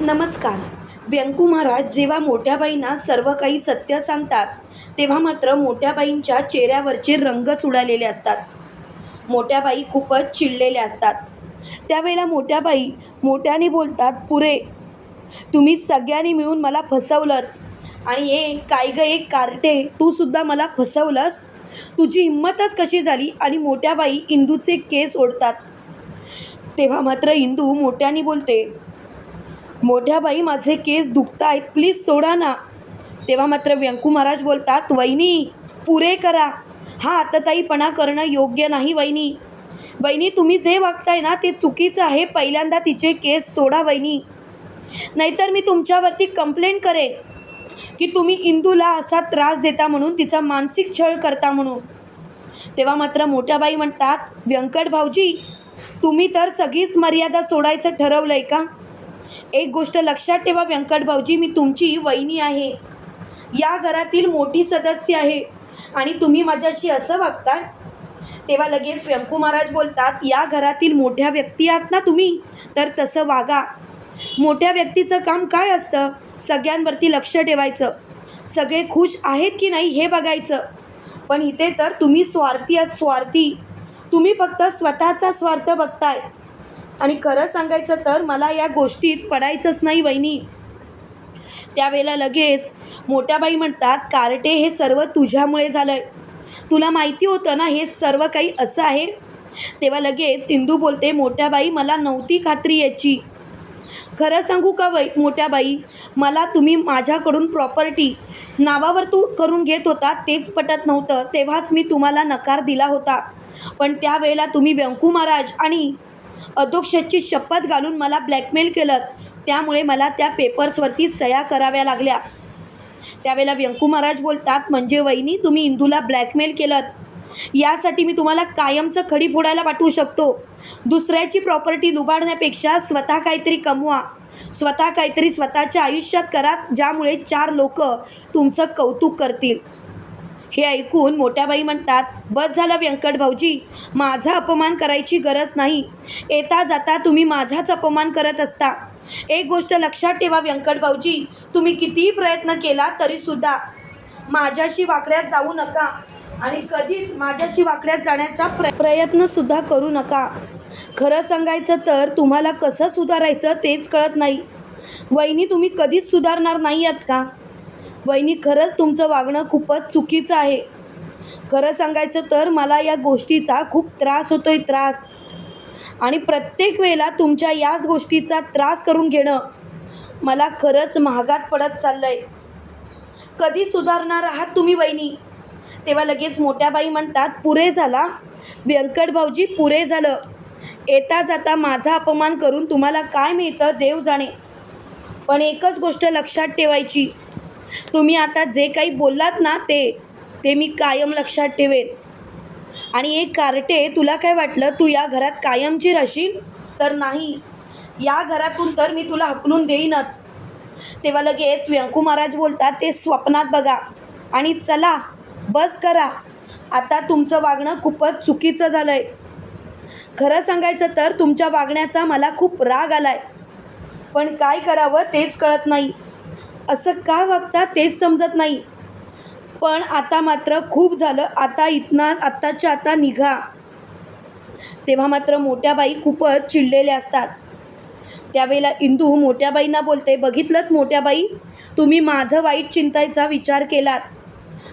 नमस्कार. व्यंकू महाराज जेव्हा मोठ्याबाईंना सर्व काही सत्य सांगतात तेव्हा मात्र मोठ्याबाईंच्या चेहऱ्यावरचे रंगच उडालेले असतात. मोठ्याबाई खूपच चिडलेल्या असतात. त्यावेळेला मोठ्याबाई मोठ्याने बोलतात पुरे तुम्ही सगळ्यांनी मिळून मला फसवलं आणि ए काय ग एक कार्टे तूसुद्धा मला फसवलंस? तुझी हिंमतच कशी झाली आणि मोठ्याबाई इंदूचे केस ओढतात? तेव्हा मात्र इंदू मोठ्याने बोलते मोठ्या बाई माझे केस दुखत आहेत प्लीज सोडा ना. तेव्हा मात्र व्यंकू महाराज बोलतात वहिनी पुरे करा. हा आतताईपणा करणं योग्य नाही वहिनी. वहिनी तुम्ही जे वागताय ना ते चुकीचं आहे. पहिल्यांदा तिचे केस सोडा वहिनी. नाहीतर मी तुमच्यावरती कंप्लेंट करेन. की तुम्ही इंदूला असा त्रास देता म्हणून तिचा मानसिक छळ करता म्हणून. तेव्हा मात्र मोठ्या बाई म्हणतात व्यंकट भाऊजी तुम्ही तर सगळीच मर्यादा सोडायचं ठरवलं आहे का? एक गोष्ट लक्षात ठेवा व्यंकट भाऊजी मी तुमची वहिनी आहे. या घरातील मोठी सदस्य आहे. आणि तुम्ही माझ्याशी असं वागताय? तेव्हा लगेच व्यंकू महाराज बोलतात या घरातील मोठ्या व्यक्ती आहात ना तुम्ही? तर तसं वागा. मोठ्या व्यक्तीचं काम काय असतं? सगळ्यांवरती लक्ष ठेवायचं. सगळे खुश आहेत की नाही हे बघायचं. पण इथे तर तुम्ही स्वार्थी आहात स्वार्थी. तुम्ही फक्त स्वतःचा स्वार्थ बघताय. आणि खरं सांगायचं तर मला या गोष्टीत पडायचंच नाही वहिनी. त्यावेळेला लगेच मोठ्या बाई म्हणतात कार्टे हे सर्व तुझ्यामुळे झालं आहे तुला माहिती होतं ना हे सर्व काही असं आहे? तेव्हा लगेच इंदू बोलते मोठ्या बाई मला नव्हती खात्री याची. खरं सांगू का बाई मोठ्या बाई मला तुम्ही माझ्याकडून प्रॉपर्टी नावावर तू करून घेत होता तेच पटत नव्हतं. तेव्हाच मी तुम्हाला नकार दिला होता. पण त्यावेळेला तुम्ही व्यंकू महाराज आणि अध्यक्षाची शपथ घालून मला ब्लॅकमेल केलं. त्यामुळे मला त्या पेपर्सवरती सह्या कराव्या लागल्या. त्यावेळेला व्यंकू महाराज बोलतात म्हणजे वहिनी तुम्ही इंदूला ब्लॅकमेल केलं यासाठी मी तुम्हाला कायमचं खडी फोडायला पाठवू शकतो. दुसऱ्याची प्रॉपर्टी लुबाडण्यापेक्षा स्वतः काहीतरी कमवा. स्वतः काहीतरी स्वतःच्या आयुष्यात करा ज्यामुळे चार लोक तुमचं कौतुक करतील. हे ऐकून मोठ्याबाई म्हणतात बस झालं व्यंकट भाऊजी माझा अपमान करायची गरज नाही. येता जाता तुम्ही माझाच अपमान करत असता. एक गोष्ट लक्षात ठेवा व्यंकट भाऊजी तुम्ही कितीही प्रयत्न केला तरीसुद्धा माझ्याशी वाकड्यात जाऊ नका आणि कधीच माझ्याशी वाकड्यात जाण्याचा प्र प्रयत्नसुद्धा करू नका. खरं सांगायचं तर तुम्हाला कसं सुधारायचं तेच कळत नाही. वहिनी तुम्ही कधीच सुधारणार नाही आहात का? वहिनी खरंच तुमचं वागणं खूपच चुकीचं आहे. खरं सांगायचं तर मला या गोष्टीचा खूप त्रास होतो आहे त्रास. आणि प्रत्येक वेळेला तुमच्या याच गोष्टीचा त्रास करून घेणं मला खरंच महागात पडत चाललं आहे कधी सुधारणार आहात तुम्ही वहिनी? तेव्हा लगेच मोठ्या बाई म्हणतात पुरे झाला. व्यंकट भाऊजी पुरे झालं. येता जाता माझा अपमान करून तुम्हाला काय मिळतं देव जाणे. पण एकच गोष्ट लक्षात ठेवायची तुम्ही आता जे काही बोललात ना ते ते मी कायम लक्षात ठेवेन. आणि एक कार्टे तुला काय वाटलं? तू या घरात कायमची राहशील तर नाही. या घरातून तर मी तुला हकलून देईनच. तेव्हा लगेच व्यंकू महाराज बोलतात ते स्वप्नात बघा. आणि चला बस करा. आता तुमचं वागणं खूपच चुकीचं झालं आहे खरं सांगायचं तर तुमच्या वागण्याचा मला खूप राग आला आहे पण काय करावं तेच कळत नाही. असं का वागतात तेच समजत नाही. पण आता मात्र खूप झालं. आता इथना आत्ताच्या आता निघा. तेव्हा मात्र मोठ्या बाई खूपच चिडलेल्या असतात. त्यावेळेला इंदू मोठ्या बाईंना बोलते बघितलंत मोठ्या बाई तुम्ही माझं वाईट चिंतायचा विचार केलात.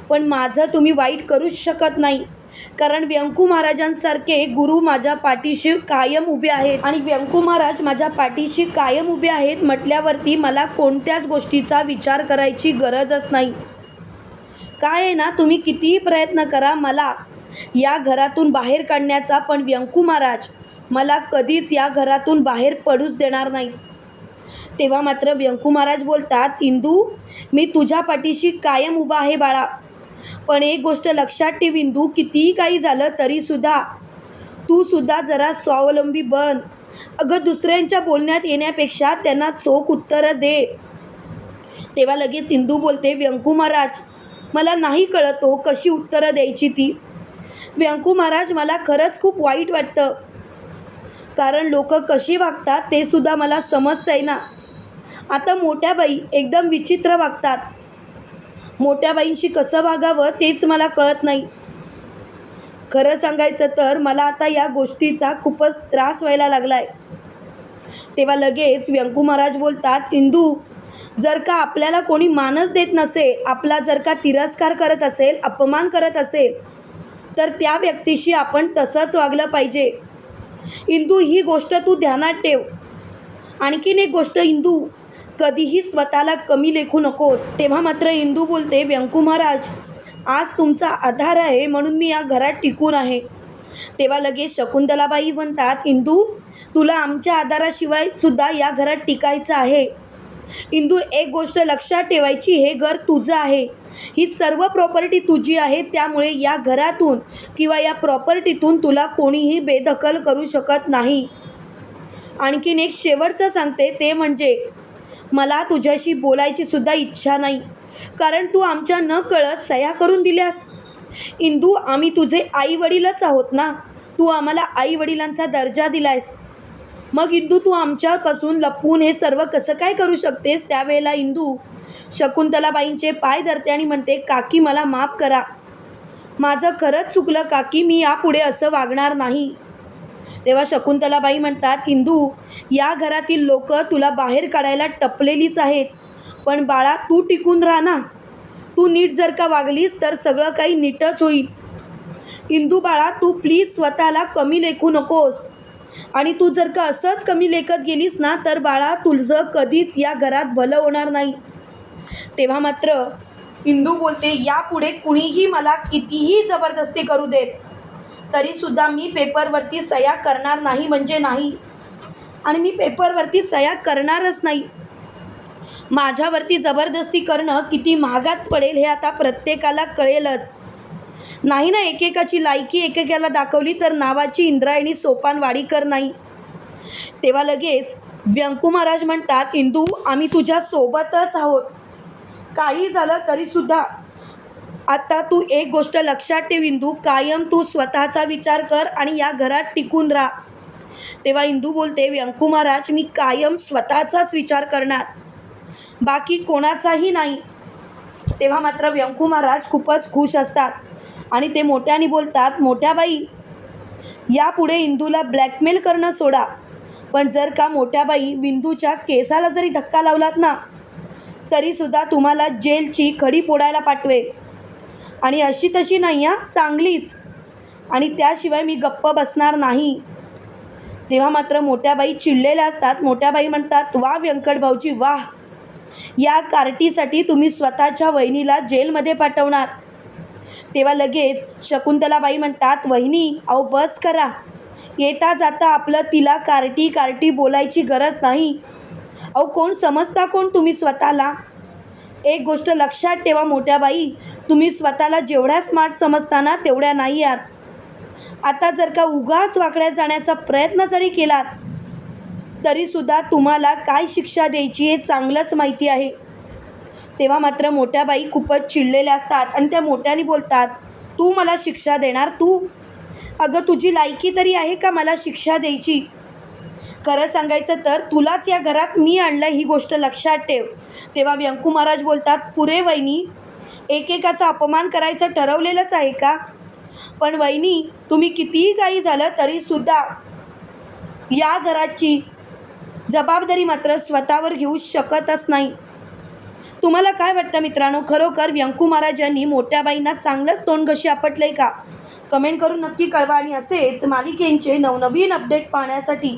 पण माझं तुम्ही वाईट करूच शकत नाही. कारण व्यंकू महाराजांसारखे गुरु माझ्या पाठीशी कायम उभे आहेत. आणि व्यंकू महाराज माझ्या पाठीशी कायम उभे आहेत म्हटल्यावरती मला कोणत्याच गोष्टीचा विचार करायची गरजच नाही. काय आहे ना तुम्ही कितीही प्रयत्न करा मला या घरातून बाहेर काढण्याचा पण व्यंकू महाराज मला कधीच या घरातून बाहेर पडूच देणार नाही. तेव्हा मात्र व्यंकू महाराज बोलतात इंदू मी तुझ्या पाठीशी कायम उभा आहे बाळा. पण एक गोष्ट लक्षात ठेव इंदू कितीही काही झालं तरीसुद्धा तूसुद्धा जरा स्वावलंबी बन. अगं दुसऱ्यांच्या बोलण्यात येण्यापेक्षा त्यांना चोख उत्तरं दे. तेव्हा लगेच इंदू बोलते व्यंकू महाराज मला नाही कळत हो कशी उत्तरं द्यायची ती. व्यंकू महाराज मला खरंच खूप वाईट वाटतं. कारण लोक कशी वागतात ते सुद्धा मला समजतं आहे ना. आता मोठ्या बाई एकदम विचित्र वागतात. मोठ्या बाईंशी कसं वागावं तेच मला कळत नाही. खरं सांगायचं तर मला आता या गोष्टीचा खूपच त्रास व्हायला लागला आहे तेव्हा लगेच व्यंकू महाराज बोलतात इंदू जर का आपल्याला कोणी मानच देत नसेल आपला जर का तिरस्कार करत असेल अपमान करत असेल तर त्या व्यक्तीशी आपण तसंच वागलं पाहिजे. इंदू ही गोष्ट तू ध्यानात ठेव. आणखीन एक गोष्ट इंदू कधीही स्वतःला कमी लेखू नकोस. तेव्हा मात्र इंदू बोलते व्यंकू महाराज आज तुमचा आधार आहे म्हणून मी या घरात टिकून आहे. तेव्हा लगेच शकुंतलाबाई म्हणतात इंदू तुला आमच्या आधाराशिवाय सुद्धा या घरात टिकायचं आहे. इंदू एक गोष्ट लक्षात ठेवायची हे घर तुझं आहे. ही सर्व प्रॉपर्टी तुझी आहे त्यामुळे या घरातून किंवा या प्रॉपर्टीतून तुला कोणीही बेदखल करू शकत नाही. आणखीन एक शेवटचं सांगते ते म्हणजे मला तुझ्याशी बोलायची सुद्धा इच्छा नाही. कारण तू आमच्या न कळत सह्या करून दिल्यास. इंदू आम्ही तुझे आई वडीलच आहोत ना? तू आम्हाला आई वडिलांचा दर्जा दिलायस. मग इंदू तू आमच्यापासून लपवून हे सर्व कसं काय करू शकतेस त्यावेळेला इंदू? शकुंतलाबाईंचे पाय धरते आणि म्हणते काकी मला माफ करा. माझं खरंच चुकलं काकी मी यापुढे असं वागणार नाही. तेव्हा शकुंतलाबाई म्हणतात इंदू या घरातील लोक तुला बाहेर काढायला टपलेलीच आहेत पण बाळा तू टिकून राहा ना. तू नीट जर का वागलीस तर सगळं काही नीटच होईल. इंदू बाळा तू प्लीज स्वतःला कमी लेखू नकोस. आणि तू जर का असंच कमी लेखत गेलीस ना तर बाळा तुझं कधीच या घरात भलं होणार नाही. तेव्हा मात्र इंदू बोलते यापुढे कुणीही मला कितीही जबरदस्ती करू देत तरीसुद्धा मी पेपरवरती सह्या करणार नाही म्हणजे नाही. आणि मी पेपरवरती सह्या करणारच नाही. माझ्यावरती जबरदस्ती करणं किती महागात पडेल हे आता प्रत्येकाला कळेलच. नाही ना एकेकाची लायकी एकेकाला दाखवली तर नावाची इंद्रायणी सोपान वाडीकर नाही. तेव्हा लगेच व्यंकू महाराज म्हणतात इंदू आम्ही तुझ्या सोबतच आहोत. काही झालं तरीसुद्धा आता तू एक गोष्ट लक्षात ठेव इंदू. कायम तू स्वतःचा विचार कर आणि या घरात टिकून राहा. तेव्हा इंदू बोलते व्यंकू महाराज मी कायम स्वतःचाच विचार करणार. बाकी कोणाचाही नाही. तेव्हा मात्र व्यंकू महाराज खूपच खुश असतात आणि ते मोठ्याने बोलतात मोठ्या बाई यापुढे इंदूला ब्लॅकमेल करणं सोडा. पण जर का मोठ्या बाई विंदूच्या केसाला जरी धक्का लावलात ना तरीसुद्धा तुम्हाला जेलची खडी फोडायला पाठवेल. आणि अशी तशी नाही हां चांगलीच. आणि त्याशिवाय मी गप्प बसणार नाही. तेव्हा मात्र मोठ्या बाई चिडलेल्या असतात. मोठ्या बाई म्हणतात वा व्यंकट भाऊजी वाह या कार्टीसाठी तुम्ही स्वतःच्या वहिनीला जेलमध्ये पाठवणार. तेव्हा लगेच शकुंतलाबाई म्हणतात वहिनी अहो बस करा. येता जाता आपलं तिला कार्टी कार्टी बोलायची गरज नाही. अहो कोण समजता कोण तुम्ही स्वतःला? एक गोष्ट लक्षात ठेवा मोठ्या बाई तुम्ही स्वतःला जेवढ्या स्मार्ट समजताना तेवढ्या नाही आहात. आता जर का उगाच वाकड्यात जाण्याचा प्रयत्न जरी केलात तरीसुद्धा तुम्हाला काय शिक्षा द्यायची हे चांगलंच माहिती आहे. तेव्हा मात्र मोठ्या बाई खूपच चिडलेल्या असतात आणि त्या मोठ्याने बोलतात तू मला शिक्षा देणार तू? अगं तुझी लायकी तरी आहे का मला शिक्षा द्यायची? खरं सांगायचं तर तुलाच या घरात मी आणलं ही गोष्ट लक्षात ठेव. तेव्हा व्यंकू महाराज बोलतात पुरे वहिनी एकेकाचा अपमान करायचं ठरवलेलंच आहे का? पण वहिनी तुम्ही कितीही काही झालं तरीसुद्धा या घराची जबाबदारी मात्र स्वतःवर घेऊ शकतच नाही. तुम्हाला काय वाटतं मित्रांनो? खरोखर व्यंकू महाराजांनी मोठ्याबाईंना मोठ्या बाईंना चांगलंच तोंड आपटले आपटलं का? कमेंट करून नक्की कळवा. आणि असेच मालिकेंचे नवनवीन अपडेट पाहण्यासाठी